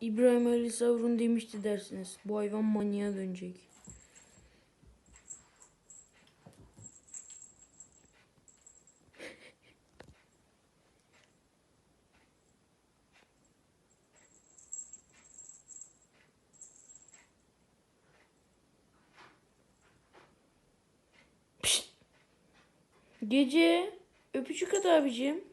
İbrahim Ali Savrun demişti dersiniz. Bu hayvan manyağa dönecek. Gece öpücük at abicim.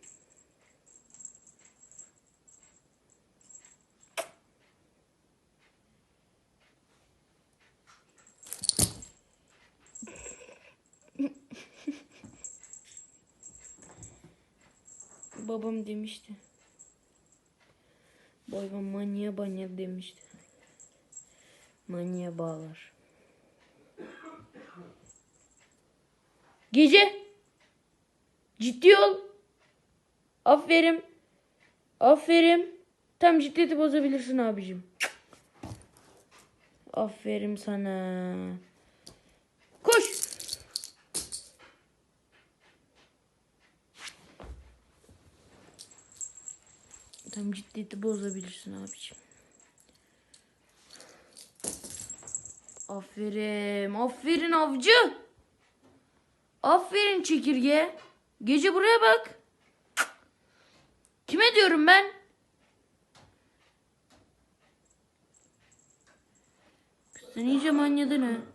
Babam demişti. Bu hayvan manyağa banyağı demişti. Manyağa bağlar. Gece. Ciddi ol. Aferin. Aferin. Tam ciddiyeti bozabilirsin abicim. Aferin sana. Tam ciddiyeti bozabilirsin abicim. Aferin. Aferin avcı. Aferin çekirge. Gece buraya bak. Kime diyorum ben? Sen iyice manyadın ha.